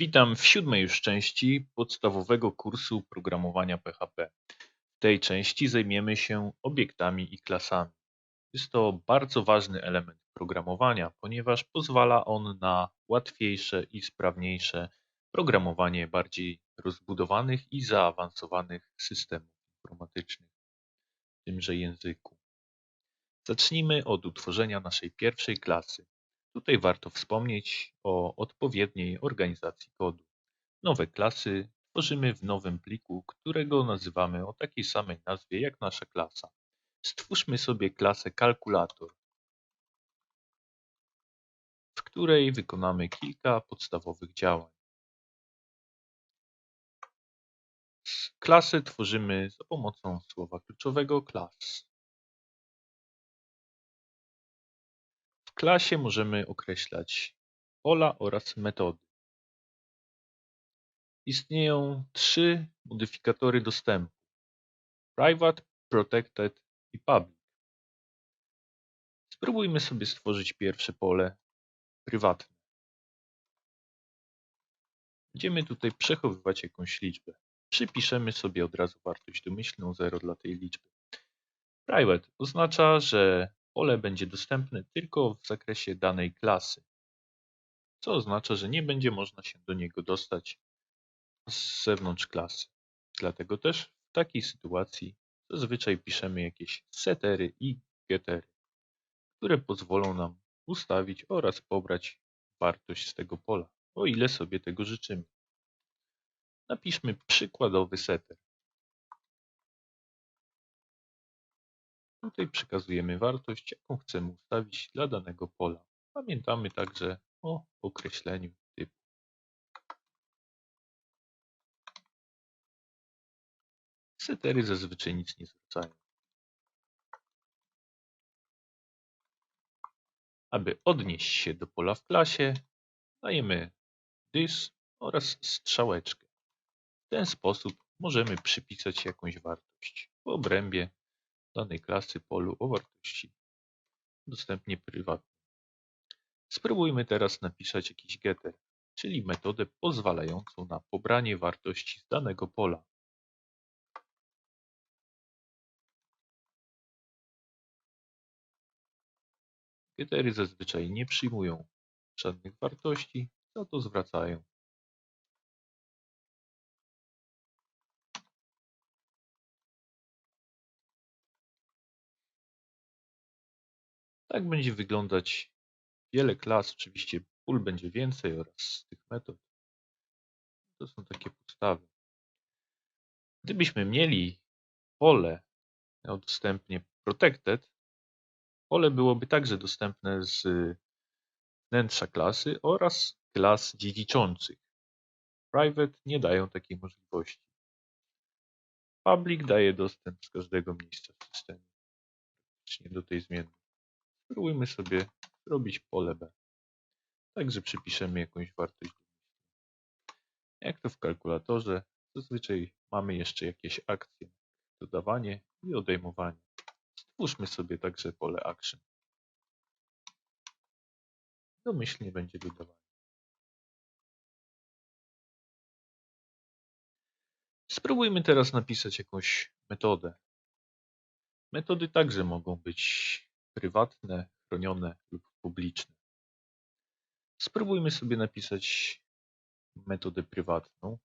Witam w siódmej już części podstawowego kursu programowania PHP. W tej części zajmiemy się obiektami i klasami. Jest to bardzo ważny element programowania, ponieważ pozwala on na łatwiejsze i sprawniejsze programowanie bardziej rozbudowanych i zaawansowanych systemów informatycznych w tymże języku. Zacznijmy od utworzenia naszej pierwszej klasy. Tutaj warto wspomnieć o odpowiedniej organizacji kodu. Nowe klasy tworzymy w nowym pliku, którego nazywamy o takiej samej nazwie jak nasza klasa. Stwórzmy sobie klasę kalkulator, w której wykonamy kilka podstawowych działań. Klasy tworzymy za pomocą słowa kluczowego class. Klasie możemy określać pola oraz metody. Istnieją trzy modyfikatory dostępu: Private, Protected i Public. Spróbujmy sobie stworzyć pierwsze pole prywatne. Będziemy tutaj przechowywać jakąś liczbę. Przypiszemy sobie od razu wartość domyślną 0 dla tej liczby. Private oznacza, że pole będzie dostępne tylko w zakresie danej klasy, co oznacza, że nie będzie można się do niego dostać z zewnątrz klasy. Dlatego też w takiej sytuacji zazwyczaj piszemy jakieś setery i gettery, które pozwolą nam ustawić oraz pobrać wartość z tego pola, o ile sobie tego życzymy. Napiszmy przykładowy setter. Tutaj przekazujemy wartość, jaką chcemy ustawić dla danego pola. Pamiętamy także o określeniu typu. Setery zazwyczaj nic nie zwracają. Aby odnieść się do pola w klasie, dajemy this oraz strzałeczkę. W ten sposób możemy przypisać jakąś wartość w obrębie danej klasy polu o wartości dostępnie prywatnej. Spróbujmy teraz napisać jakiś getter, czyli metodę pozwalającą na pobranie wartości z danego pola. Gettery zazwyczaj nie przyjmują żadnych wartości, za to zwracają Tak będzie wyglądać wiele klas. Oczywiście pól będzie więcej oraz tych metod. To są takie podstawy. Gdybyśmy mieli pole dostępnie protected, pole byłoby także dostępne z wnętrza klasy oraz klas dziedziczących. Private nie dają takiej możliwości. Public daje dostęp z każdego miejsca w systemie, praktycznie do tej zmiennej. Spróbujmy sobie zrobić pole B. Także przypiszemy jakąś wartość. Jak to w kalkulatorze, zazwyczaj mamy jeszcze jakieś akcje. Dodawanie i odejmowanie. Stwórzmy sobie także pole action. Domyślnie będzie dodawanie. Spróbujmy teraz napisać jakąś metodę. Metody także mogą być prywatne, chronione lub publiczne. Spróbujmy sobie napisać metodę prywatną,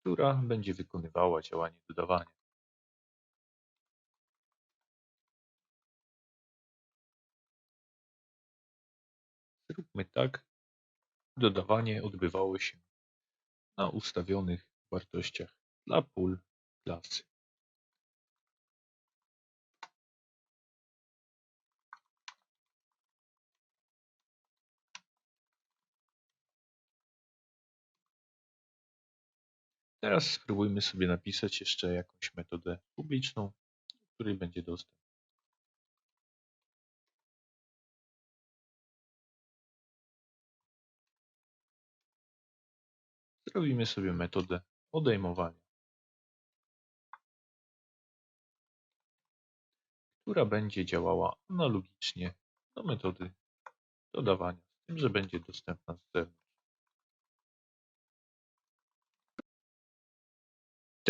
która będzie wykonywała działanie dodawania. Zróbmy tak, dodawanie odbywało się na ustawionych wartościach dla pól klasy. Teraz spróbujmy sobie napisać jeszcze jakąś metodę publiczną, której będzie dostęp. Zrobimy sobie metodę odejmowania, która będzie działała analogicznie do metody dodawania tym, że będzie dostępna z zewnątrz.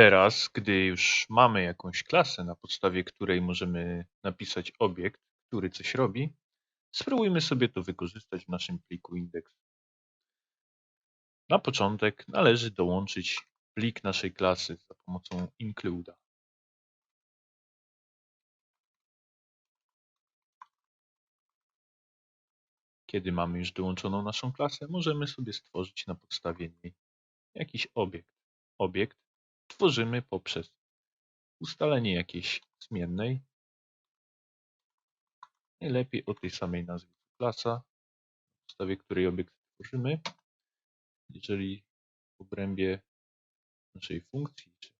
Teraz, gdy już mamy jakąś klasę, na podstawie której możemy napisać obiekt, który coś robi, spróbujmy sobie to wykorzystać w naszym pliku index. Na początek należy dołączyć plik naszej klasy za pomocą include'a. Kiedy mamy już dołączoną naszą klasę, możemy sobie stworzyć na podstawie niej jakiś obiekt. Obiekt tworzymy poprzez ustalenie jakiejś zmiennej, najlepiej o tej samej nazwie klasa, na podstawie której obiekt tworzymy. Jeżeli w obrębie naszej funkcji czy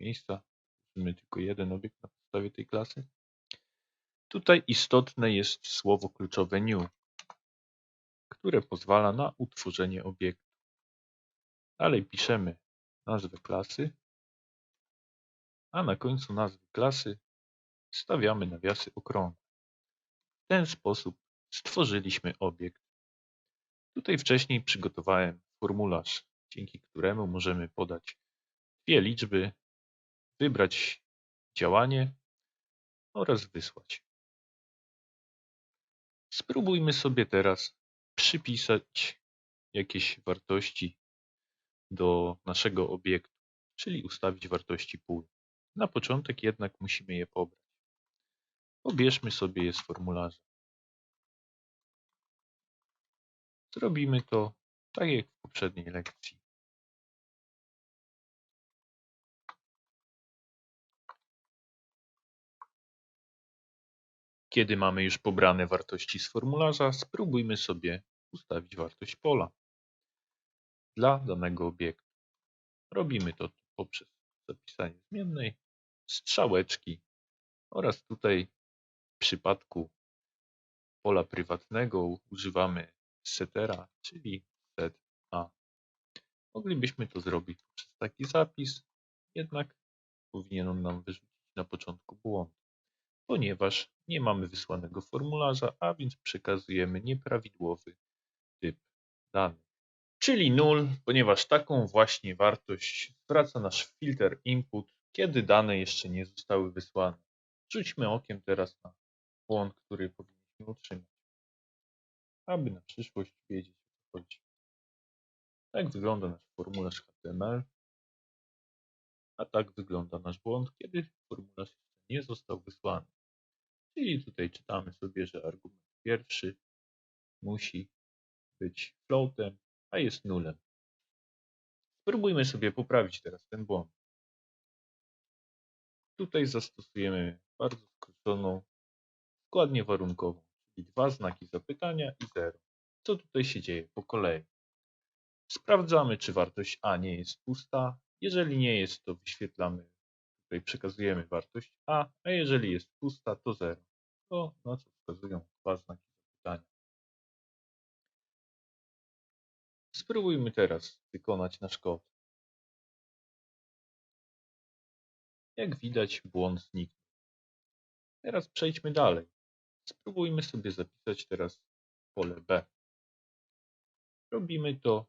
miejsca tworzymy tylko jeden obiekt na podstawie tej klasy, tutaj istotne jest słowo kluczowe new, które pozwala na utworzenie obiektu. Dalej piszemy nazwę klasy, a na końcu nazwy klasy stawiamy nawiasy okrągłe. W ten sposób stworzyliśmy obiekt. Tutaj wcześniej przygotowałem formularz, dzięki któremu możemy podać dwie liczby, wybrać działanie oraz wysłać. Spróbujmy sobie teraz przypisać jakieś wartości do naszego obiektu, czyli ustawić wartości pól. Na początek jednak musimy je pobrać. Pobierzmy sobie je z formularza. Zrobimy to tak jak w poprzedniej lekcji. Kiedy mamy już pobrane wartości z formularza, spróbujmy sobie ustawić wartość pola dla danego obiektu. Robimy to poprzez zapisanie zmiennej, strzałeczki oraz tutaj w przypadku pola prywatnego używamy setera, czyli set a. Moglibyśmy to zrobić przez taki zapis, jednak powinien on nam wyrzucić na początku błąd, ponieważ nie mamy wysłanego formularza, a więc przekazujemy nieprawidłowy typ danych. Czyli null, ponieważ taką właśnie wartość zwraca nasz filter input, kiedy dane jeszcze nie zostały wysłane. Rzućmy okiem teraz na błąd, który powinniśmy utrzymać, aby na przyszłość wiedzieć o co chodzi. Tak wygląda nasz formularz HTML, a tak wygląda nasz błąd, kiedy formularz jeszcze nie został wysłany. Czyli tutaj czytamy sobie, że argument pierwszy musi być floatem, a jest nulem. Spróbujmy sobie poprawić teraz ten błąd. Tutaj zastosujemy bardzo skróconą składnię warunkową, czyli dwa znaki zapytania i zero. Co tutaj się dzieje po kolei? Sprawdzamy, czy wartość a nie jest pusta. Jeżeli nie jest, to wyświetlamy, tutaj przekazujemy wartość a, a jeżeli jest pusta, to 0. To na co wskazują dwa znaki zapytania. Spróbujmy teraz wykonać nasz kod. Jak widać, błąd zniknął. Teraz przejdźmy dalej. Spróbujmy sobie zapisać teraz pole B. Robimy to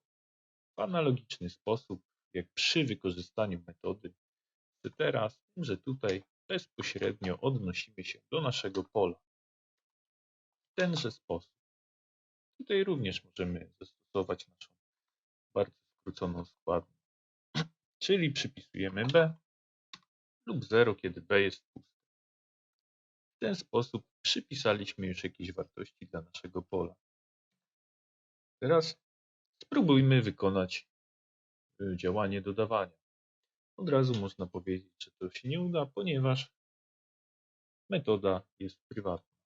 w analogiczny sposób, jak przy wykorzystaniu metody etc., z tym, że tutaj bezpośrednio odnosimy się do naszego pola. W tenże sposób. Tutaj również możemy zastosować naszą bardzo skróconą składnię. Czyli przypisujemy b lub 0, kiedy b jest puste. W ten sposób przypisaliśmy już jakieś wartości dla naszego pola. Teraz spróbujmy wykonać y, działanie dodawania. Od razu można powiedzieć, że to się nie uda, ponieważ metoda jest prywatna.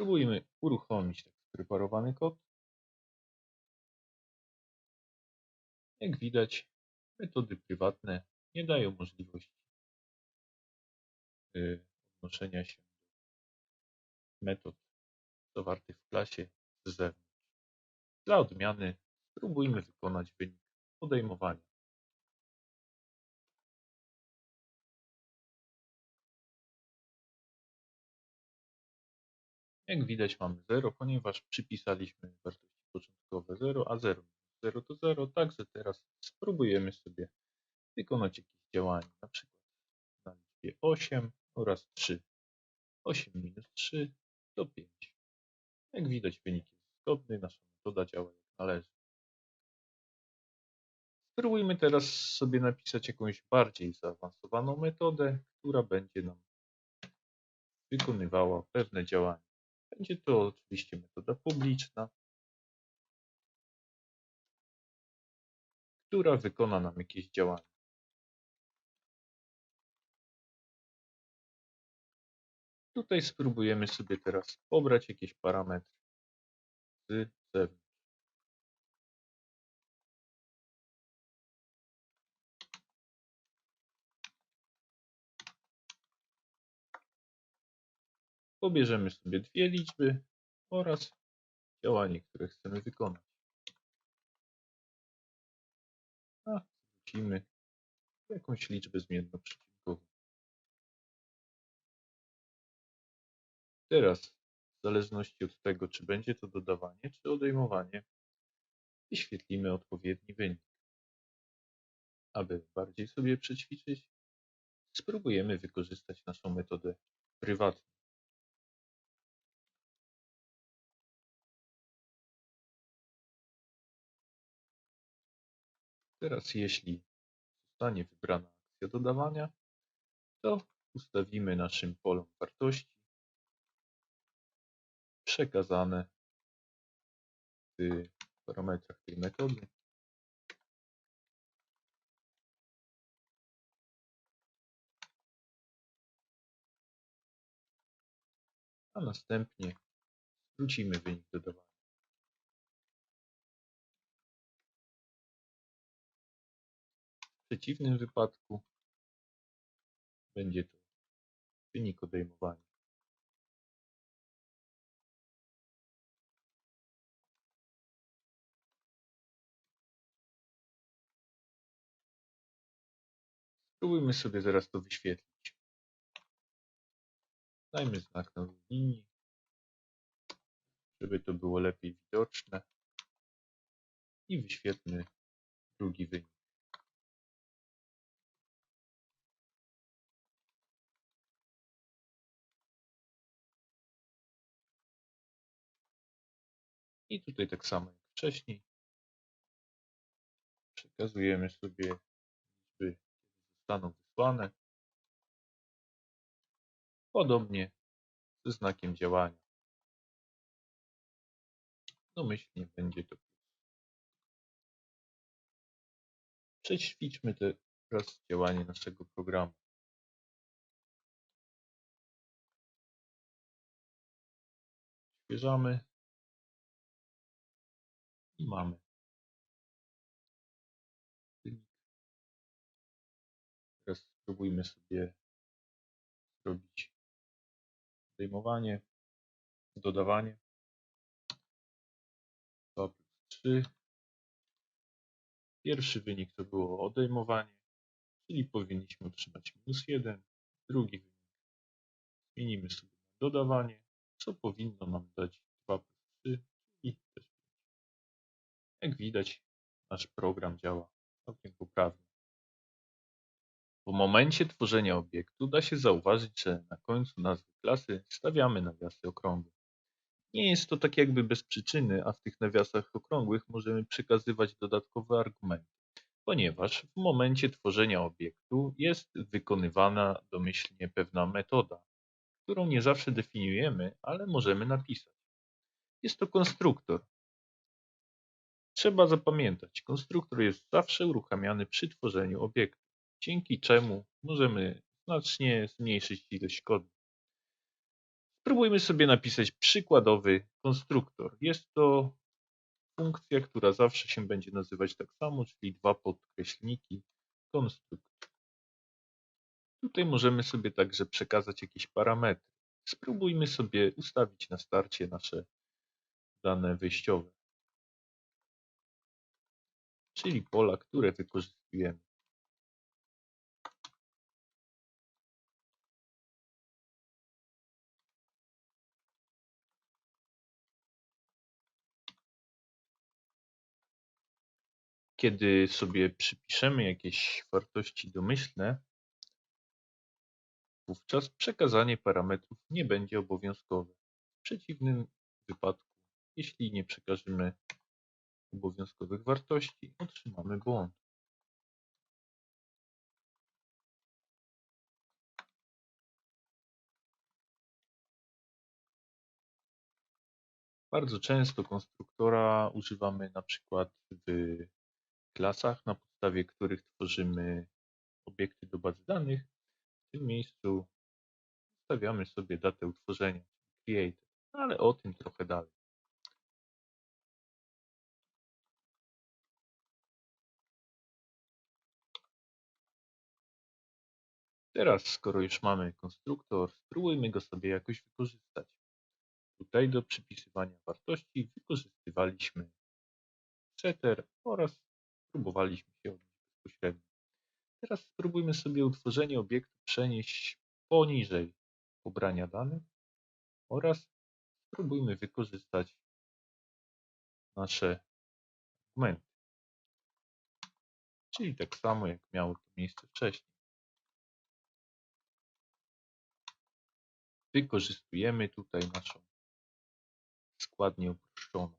Spróbujmy uruchomić tak spreparowany kod. Jak widać, metody prywatne nie dają możliwości y, odnoszenia się do metod zawartych w klasie z zewnątrz. Dla odmiany spróbujmy wykonać wynik odejmowania. Jak widać mamy 0, ponieważ przypisaliśmy wartości początkowe 0, a 0 0 to 0, także teraz spróbujemy sobie wykonać jakieś działanie, na przykład na liczbie 8 oraz 3. 8 minus 3 to 5. Jak widać wynik jest zgodny, nasza metoda działa jak należy. Spróbujmy teraz sobie napisać jakąś bardziej zaawansowaną metodę, która będzie nam wykonywała pewne działania. Będzie to oczywiście metoda publiczna, która wykona nam jakieś działanie. Tutaj spróbujemy sobie teraz pobrać jakieś parametry z zewnątrz. Pobierzemy sobie dwie liczby oraz działanie, które chcemy wykonać. A wrzucimy jakąś liczbę zmienną przecinkową. Teraz, w zależności od tego, czy będzie to dodawanie, czy odejmowanie, wyświetlimy odpowiedni wynik. Aby bardziej sobie przećwiczyć, spróbujemy wykorzystać naszą metodę prywatną. Teraz jeśli zostanie wybrana akcja dodawania, to ustawimy naszym polom wartości przekazane w parametrach tej metody. A następnie zwrócimy wynik dodawania. Przeciwnym wypadku będzie to wynik odejmowania. Spróbujmy sobie zaraz to wyświetlić. Dajmy znak na linii, żeby to było lepiej widoczne i wyświetlmy drugi wynik. I tutaj tak samo jak wcześniej przekazujemy sobie liczby, kiedy zostaną wysłane. Podobnie ze znakiem działania. Domyślnie będzie to plus. Przećwiczmy teraz działanie naszego programu. I mamy. wynik. Teraz spróbujmy sobie zrobić zdejmowanie, dodawanie. 2 plus 3. Pierwszy wynik to było odejmowanie, czyli powinniśmy otrzymać minus 1. Drugi wynik zmienimy sobie na dodawanie, co powinno nam dać 2 plus 3, czyli też 5. Jak widać, nasz program działa całkiem poprawnie. W momencie tworzenia obiektu da się zauważyć, że na końcu nazwy klasy stawiamy nawiasy okrągłe. Nie jest to tak jakby bez przyczyny, a w tych nawiasach okrągłych możemy przekazywać dodatkowe argumenty, ponieważ w momencie tworzenia obiektu jest wykonywana domyślnie pewna metoda, którą nie zawsze definiujemy, ale możemy napisać. Jest to konstruktor. Trzeba zapamiętać, konstruktor jest zawsze uruchamiany przy tworzeniu obiektu, dzięki czemu możemy znacznie zmniejszyć ilość kodu. Spróbujmy sobie napisać przykładowy konstruktor. Jest to funkcja, która zawsze się będzie nazywać tak samo, czyli dwa podkreślniki konstrukt. Tutaj możemy sobie także przekazać jakieś parametry. spróbujmy sobie ustawić na starcie nasze dane wyjściowe, czyli pola, które wykorzystujemy. Kiedy sobie przypiszemy jakieś wartości domyślne, wówczas przekazanie parametrów nie będzie obowiązkowe. W przeciwnym wypadku, jeśli nie przekażemy obowiązkowych wartości, otrzymamy błąd. Bardzo często konstruktora używamy na przykład w klasach, na podstawie których tworzymy obiekty do bazy danych. W tym miejscu stawiamy sobie datę utworzenia, created, ale o tym trochę dalej. Teraz, skoro już mamy konstruktor, spróbujmy go sobie jakoś wykorzystać. Tutaj do przypisywania wartości wykorzystywaliśmy setter oraz próbowaliśmy się odnieść bezpośrednio. Teraz spróbujmy sobie utworzenie obiektu przenieść poniżej pobrania danych oraz spróbujmy wykorzystać nasze argumenty. Czyli tak samo jak miało to miejsce wcześniej. Wykorzystujemy tutaj naszą składnię uproszczoną.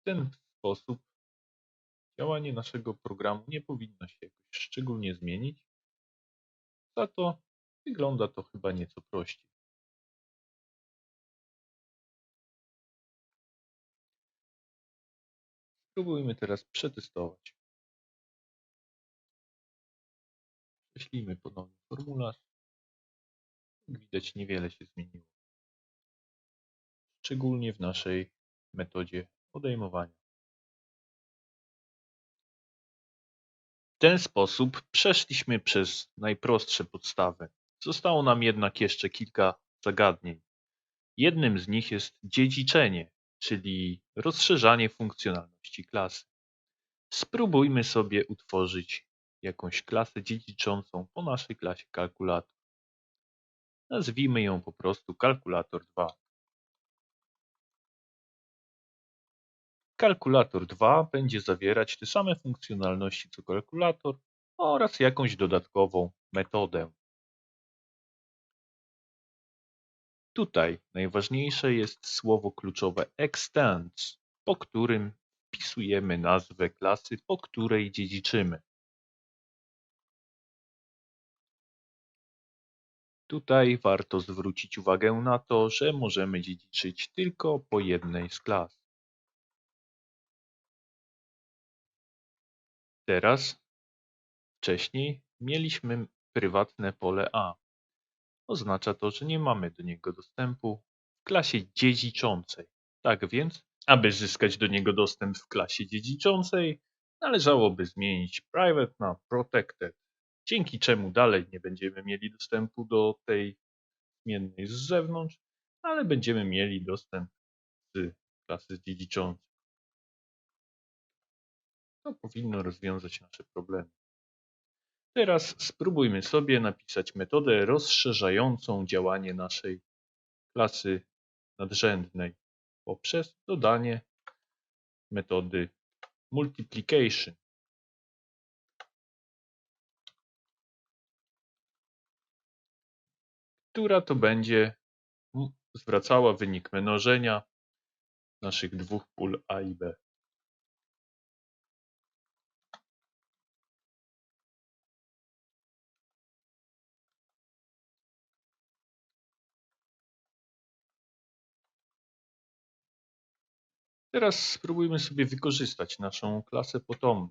W ten sposób działanie naszego programu nie powinno się jakoś szczególnie zmienić, za to wygląda to chyba nieco prościej. Spróbujmy teraz przetestować. Prześlijmy ponownie formularz. Jak widać niewiele się zmieniło. Szczególnie w naszej metodzie odejmowania. W ten sposób przeszliśmy przez najprostsze podstawy. Zostało nam jednak jeszcze kilka zagadnień. Jednym z nich jest dziedziczenie, czyli rozszerzanie funkcjonalności klasy. Spróbujmy sobie utworzyć jakąś klasę dziedziczącą po naszej klasie kalkulator. Nazwijmy ją po prostu kalkulator 2. Kalkulator 2 będzie zawierać te same funkcjonalności co kalkulator oraz jakąś dodatkową metodę. Tutaj najważniejsze jest słowo kluczowe extends, po którym wpisujemy nazwę klasy, po której dziedziczymy. Tutaj warto zwrócić uwagę na to, że możemy dziedziczyć tylko po jednej z klas. Teraz, wcześniej mieliśmy prywatne pole A. Oznacza to, że nie mamy do niego dostępu w klasie dziedziczącej. Tak więc, aby zyskać do niego dostęp w klasie dziedziczącej, należałoby zmienić private na protected, dzięki czemu dalej nie będziemy mieli dostępu do tej zmiennej z zewnątrz, ale będziemy mieli dostęp z klasy dziedziczącej. To powinno rozwiązać nasze problemy. Teraz spróbujmy sobie napisać metodę rozszerzającą działanie naszej klasy nadrzędnej poprzez dodanie metody multiplication. która to będzie zwracała wynik mnożenia naszych dwóch pól A i B. Teraz spróbujmy sobie wykorzystać naszą klasę potomną.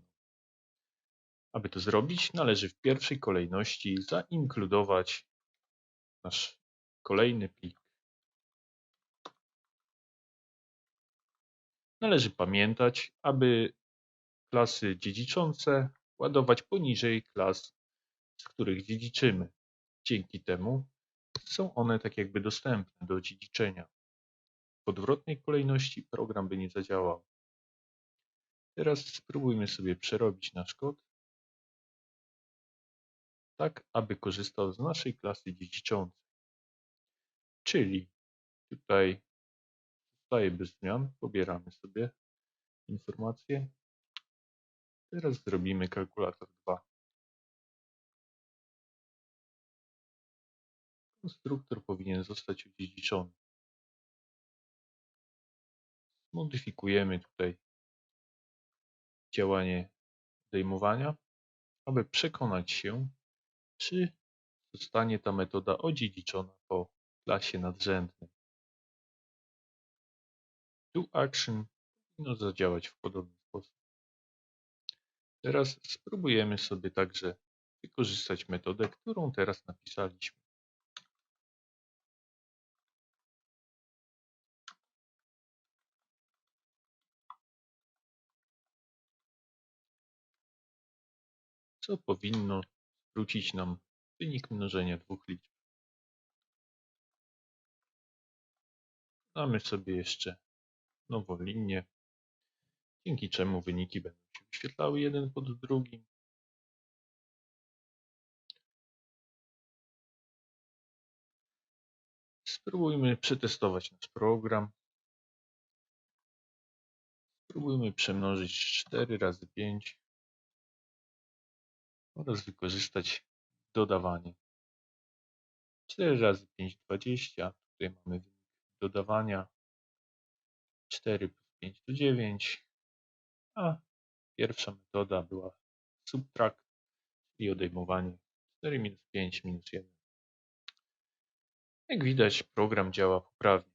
Aby to zrobić, należy w pierwszej kolejności zainkludować nasz kolejny plik. Należy pamiętać, aby klasy dziedziczące ładować poniżej klas, z których dziedziczymy. Dzięki temu są one tak jakby dostępne do dziedziczenia. W odwrotnej kolejności program by nie zadziałał. Teraz spróbujmy sobie przerobić nasz kod tak, aby korzystał z naszej klasy dziedziczącej. Czyli tutaj zostaje bez zmian, pobieramy sobie informacje. Teraz zrobimy kalkulator 2. Konstruktor powinien zostać odziedziczony. Modyfikujemy tutaj działanie zdejmowania, aby przekonać się, czy zostanie ta metoda odziedziczona po klasie nadrzędnej. DoAction powinno zadziałać w podobny sposób. Teraz spróbujemy sobie także wykorzystać metodę, którą teraz napisaliśmy. Co powinno zwrócić nam wynik mnożenia dwóch liczb. Damy sobie jeszcze nową linię, dzięki czemu wyniki będą się wyświetlały jeden pod drugim. Spróbujmy przetestować nasz program. Spróbujmy przemnożyć 4 razy 5 oraz wykorzystać dodawanie. 4 razy 5 20. Tutaj mamy wynik dodawania. 4 plus 5 to 9. A pierwsza metoda była subtract, czyli odejmowanie. 4 minus 5 minus 1. Jak widać program działa poprawnie.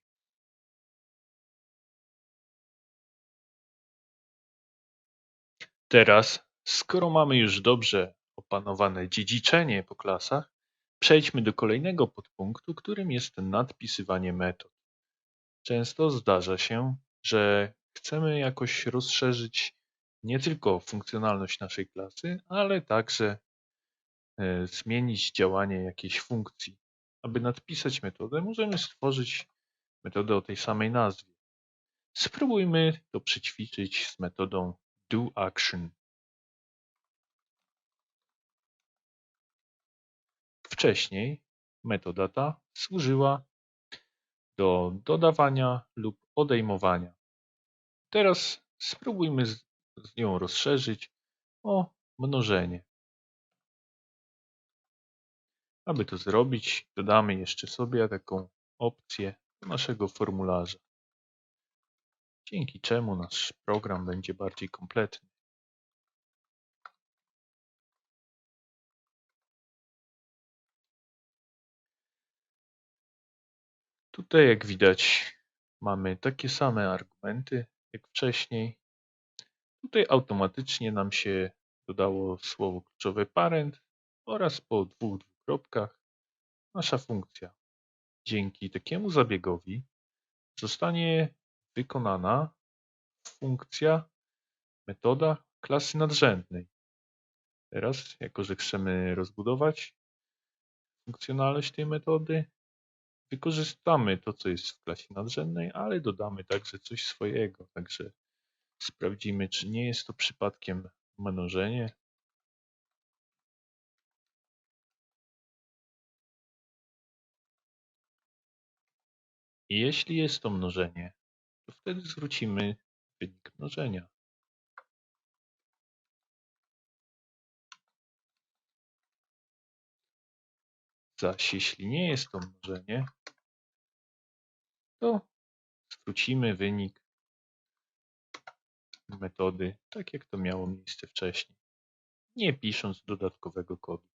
Teraz, skoro mamy już dobrze opanowane dziedziczenie po klasach, przejdźmy do kolejnego podpunktu, którym jest nadpisywanie metod. Często zdarza się, że chcemy jakoś rozszerzyć nie tylko funkcjonalność naszej klasy, ale także e, zmienić działanie jakiejś funkcji. Aby nadpisać metodę, możemy stworzyć metodę o tej samej nazwie. Spróbujmy to przećwiczyć z metodą doAction. Wcześniej metoda ta służyła do dodawania lub odejmowania. Teraz spróbujmy z, z nią rozszerzyć o mnożenie. Aby to zrobić, dodamy jeszcze sobie taką opcję do naszego formularza, dzięki czemu nasz program będzie bardziej kompletny. Tutaj jak widać mamy takie same argumenty jak wcześniej. Tutaj automatycznie nam się dodało słowo kluczowe parent oraz po dwóch dwukropkach nasza funkcja. Dzięki takiemu zabiegowi zostanie wykonana funkcja, metoda klasy nadrzędnej. Teraz, jako że chcemy rozbudować funkcjonalność tej metody, wykorzystamy to, co jest w klasie nadrzędnej, ale dodamy także coś swojego. Także sprawdzimy, czy nie jest to przypadkiem mnożenie. Jeśli jest to mnożenie, to wtedy zwrócimy wynik mnożenia. Zaś jeśli nie jest to mnożenie, to zwrócimy wynik metody, tak jak to miało miejsce wcześniej, nie pisząc dodatkowego kodu.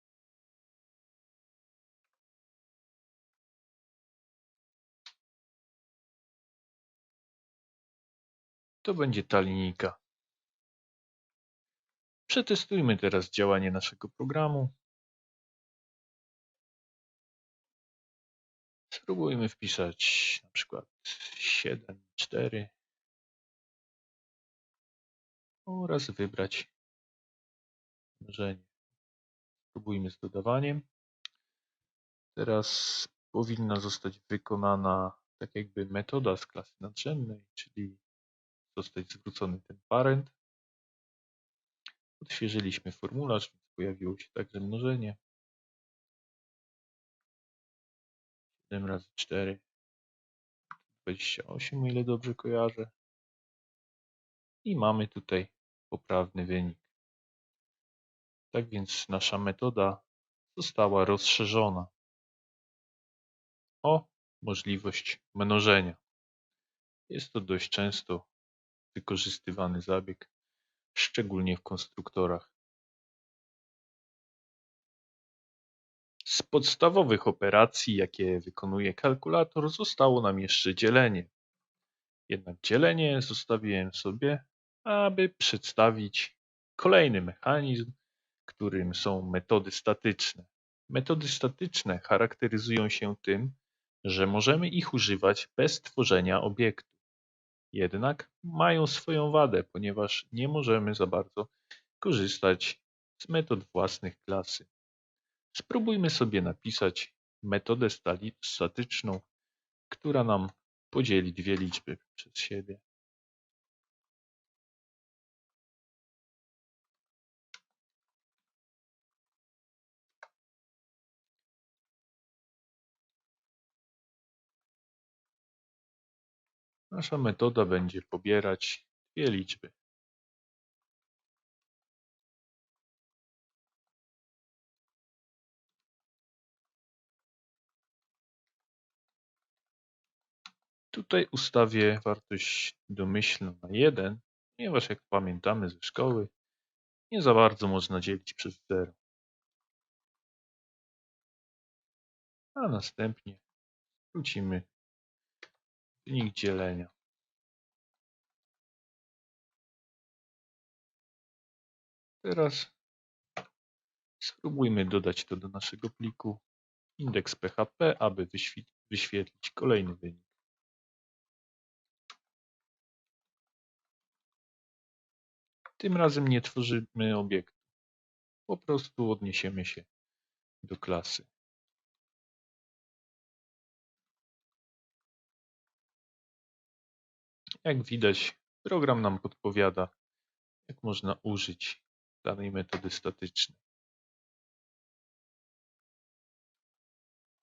To będzie ta linijka. Przetestujmy teraz działanie naszego programu. Spróbujmy wpisać na przykład 7, 4. oraz wybrać mnożenie. Spróbujmy z dodawaniem. Teraz powinna zostać wykonana tak jakby metoda z klasy nadrzędnej, czyli zostać zwrócony ten parent. Odświeżyliśmy formularz, więc pojawiło się także mnożenie. 7 razy 4 28, o ile dobrze kojarzę. I mamy tutaj poprawny wynik. Tak więc nasza metoda została rozszerzona o możliwość mnożenia. Jest to dość często wykorzystywany zabieg, szczególnie w konstruktorach. Z podstawowych operacji, jakie wykonuje kalkulator, zostało nam jeszcze dzielenie. Jednak dzielenie zostawiłem sobie, aby przedstawić kolejny mechanizm, którym są metody statyczne. Metody statyczne charakteryzują się tym, że możemy ich używać bez tworzenia obiektu. Jednak mają swoją wadę, ponieważ nie możemy za bardzo korzystać z metod własnych klasy. Spróbujmy sobie napisać metodę statyczną, która nam podzieli dwie liczby przez siebie. Nasza metoda będzie pobierać dwie liczby. Tutaj ustawię wartość domyślną na 1, ponieważ jak pamiętamy ze szkoły, nie za bardzo można dzielić przez 0. A następnie wrócimy wynik dzielenia. Teraz spróbujmy dodać to do naszego pliku indeks PHP, aby wyświetlić kolejny wynik. Tym razem nie tworzymy obiektu. Po prostu odniesiemy się do klasy. Jak widać, program nam podpowiada, jak można użyć danej metody statycznej.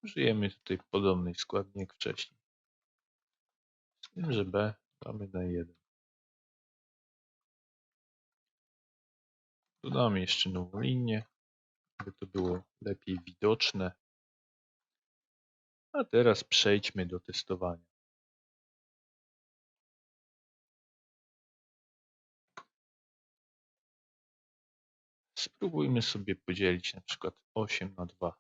Użyjemy tutaj podobnej składni jak wcześniej. Z tym, że b damy na 1. Dodamy jeszcze nową linię, aby to było lepiej widoczne. A teraz przejdźmy do testowania. Spróbujmy sobie podzielić na przykład 8 na 2.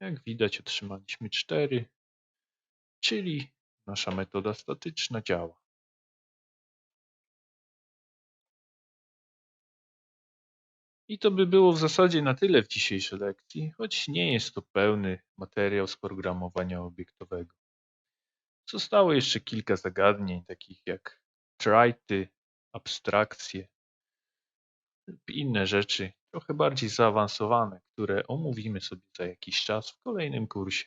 Jak widać otrzymaliśmy 4, czyli nasza metoda statyczna działa. I to by było w zasadzie na tyle w dzisiejszej lekcji, choć nie jest to pełny materiał z programowania obiektowego. Zostało jeszcze kilka zagadnień, takich jak trajty, abstrakcje inne rzeczy, trochę bardziej zaawansowane, które omówimy sobie za jakiś czas w kolejnym kursie.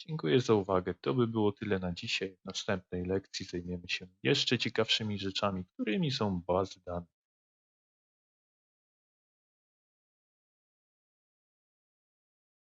Dziękuję za uwagę. To by było tyle na dzisiaj. W następnej lekcji zajmiemy się jeszcze ciekawszymi rzeczami, którymi są bazy danych.